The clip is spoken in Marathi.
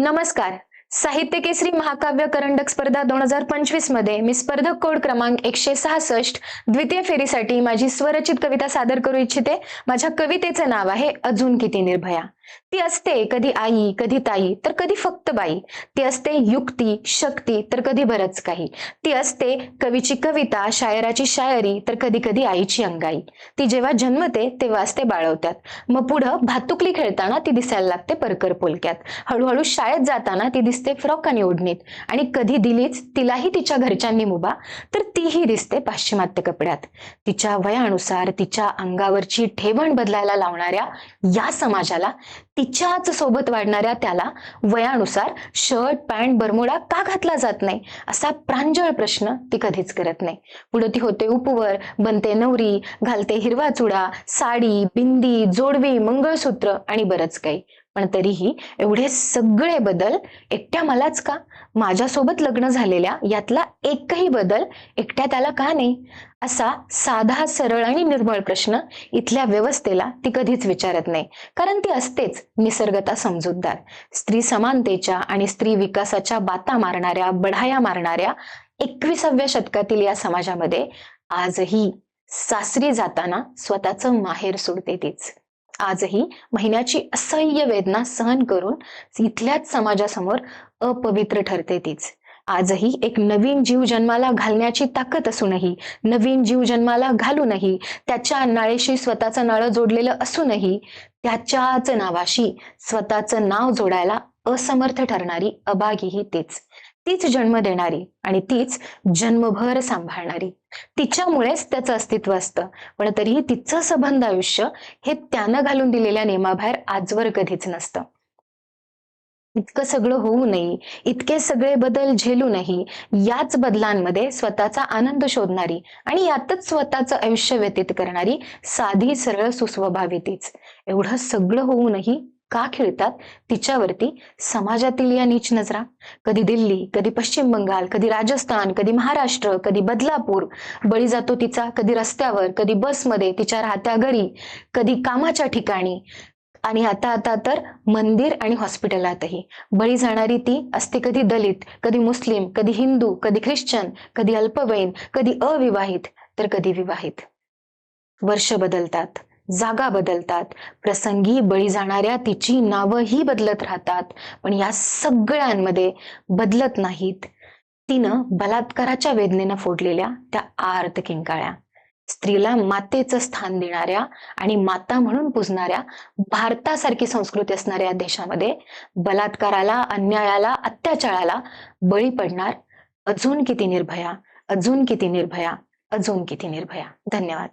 नमस्कार. साहित्य केसरी महाकाव्य करंडक स्पर्धा दोन हजार पंचवीसमध्ये मी स्पर्धक कोड क्रमांक एकशे सहासष्ट द्वितीय फेरीसाठी माझी स्वरचित कविता सादर करू इच्छिते. माझ्या कवितेचं नाव आहे अजून किती निर्भया. ती असते कधी आई कधी ताई तर कधी फक्त बाई. ती असते युक्ती शक्ती तर कधी बरंच काही. ती असते कवीची कविता शायराची शायरी तर कधी कधी आईची अंगाई. ती जेव्हा जन्मते तेव्हा असते बाळवत्यात मग पुढं भातुकली खेळताना ती दिसायला लागते परकर पोलक्यात. हळूहळू शाळेत जाताना ती दिसते फ्रॉक आणि ओढणीत. आणि कधी दिलीच तिलाही तिच्या घरच्यांनी मुभा तर तीही दिसते पाश्चिमात्य कपड्यात. तिच्या वयानुसार तिच्या अंगावरची ठेवण बदलायला लावणाऱ्या या समाजाला तिच्याच सोबत वाढणाऱ्या त्याला वयानुसार शर्ट पॅन्ट बरमुडा का घातला जात नाही? असा प्रांजळ प्रश्न ती कधीच करत नाही. पुढे ती होते उपवर बनते नवरी घालते हिरवा चुडा साडी बिंदी जोडवी मंगळसूत्र आणि बरंच काही. पण तरीही एवढे सगळे बदल एकट्या मलाच का? माझ्यासोबत लग्न झालेल्या यातला एकही बदल एकट्या त्याला का नाही? असा साधा सरळ आणि निर्मळ प्रश्न इथल्या व्यवस्थेला ती कधीच विचारत नाही. कारण ती असतेच निसर्गता समजूतदार. स्त्री समानतेच्या आणि स्त्री विकासाच्या बाता मारणाऱ्या बढाया मारणाऱ्या एकविसाव्या शतकातील या समाजामध्ये आजही सासरी जाताना स्वतःचं माहेर सोडते तीच. आजही महिन्याची असह्य वेदना सहन करून इथल्याच समाजासमोर अपवित्र ठरते तीच. आजही एक नवीन जीव जन्माला घालण्याची ताकद असूनही नवीन जीव जन्माला घालूनही त्याच्या नाळेशी स्वतःचं नाळं जोडलेलं असूनही त्याच्याच नावाशी स्वतःचं नाव जोडायला असमर्थ ठरणारी अभागीही तीच. तीच जन्म देणारी आणि तीच जन्मभर सांभाळणारी. तिच्यामुळेच त्याचं अस्तित्व असतं. पण तरीही तिचं सबंध आयुष्य हे त्यानं घालून दिलेल्या नियमाबाहेर आजवर कधीच नसतं. इतकं सगळं होऊ नये इतके सगळे बदल झेलू नाही याच बदलांमध्ये स्वतःचा आनंद शोधणारी आणि यातच स्वतःचं आयुष्य व्यतीत करणारी साधी सरळ सुस्वभावितीच एवढं सगळं होऊनही का खेळतात? तिच्यावरती समाजातील या नीच नजरा. कधी दिल्ली कधी पश्चिम बंगाल कधी राजस्थान कधी महाराष्ट्र कधी बदलापूर. बळी जातो तिचा कधी रस्त्यावर कधी बसमध्ये तिच्या राहत्या घरी कधी कामाच्या ठिकाणी. आणि आता आता तर मंदिर आणि हॉस्पिटलातही. बळी जाणारी ती असते कधी दलित कधी मुस्लिम कधी हिंदू कधी ख्रिश्चन कधी अल्पवयीन कधी अविवाहित तर कधी विवाहित. वर्ष बदलतात. जागा बदलतात. प्रसंगी बळी जाणाऱ्या तिची नावंही बदलत राहतात. पण या सगळ्यांमध्ये बदलत नाहीत. तिनं बलात्काराच्या वेदनेनं फोडलेल्या त्या आर्त किंकाळ्या. स्त्रीला मातेचं स्थान देणाऱ्या आणि माता म्हणून पुजणाऱ्या भारतासारखी संस्कृती असणाऱ्या देशामध्ये बलात्काराला अन्यायाला अत्याचाराला बळी पडणार अजून किती निर्भया अजून किती निर्भया अजून किती निर्भया. धन्यवाद.